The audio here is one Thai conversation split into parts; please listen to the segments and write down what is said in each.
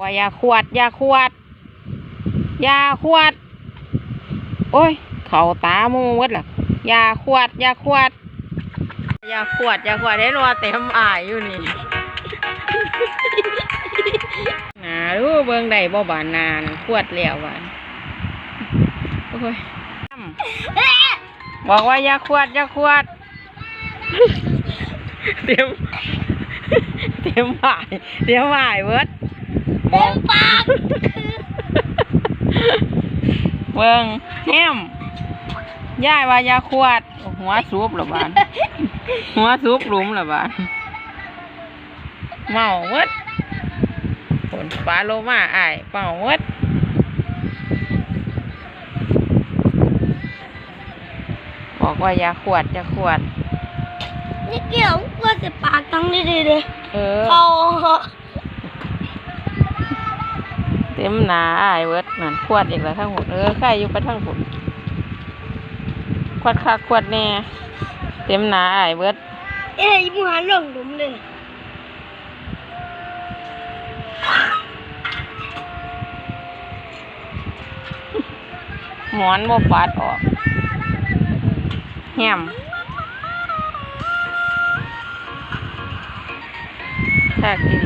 ว่าอยาขวดอยาขวดอยาขวด โอ้ย เขาตามูวัดล่ะอยาขวดอยาขวดอยาขวดอยาขวดได้รัวเต็มอายอยู่นี่หนาดูเบิ่งได้บ่บานนานขวดแล้วบานโอ้ยบอกว่าอย่าขวดอย่าขวดเตรียมเตรียมหมายเตรียมหมายเวิร์ดเต็มปาก เบิ่งแฮมย่ายว่าอย่าขวด หัวซุบเหรอบานหัวซุบหลุมเหรอบานเมาเวิร์ดฝนฟ้าโลมาอายเมาเวิร์ดบอกว่าอย่าขวดอย่าขวดนี่เกี่ยวก็จะปากตั้งดีดีเลยเออเขาเต็มหนาอายเวิร์ดนั่นขวดอีกแล้วทั้งหมดเออใครอยู่ไปทั้งหมดขวดคักขวดแน่เต็มหนาอายเวิร์ดเอ้ยมึงหันหลงหลุมเลยหมอนบ่ปาดออกแฮมแทกดี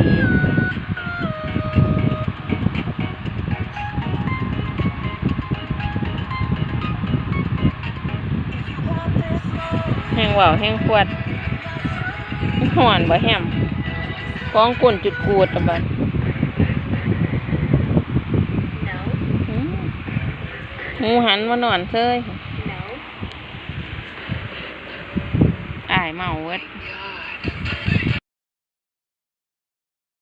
ๆแห้งเว่าแห้งขวดหอนบ่แฮมกองกุ่นจุดกูดตะบัดอืมหมูหันมานอนเซยอายเมาเวด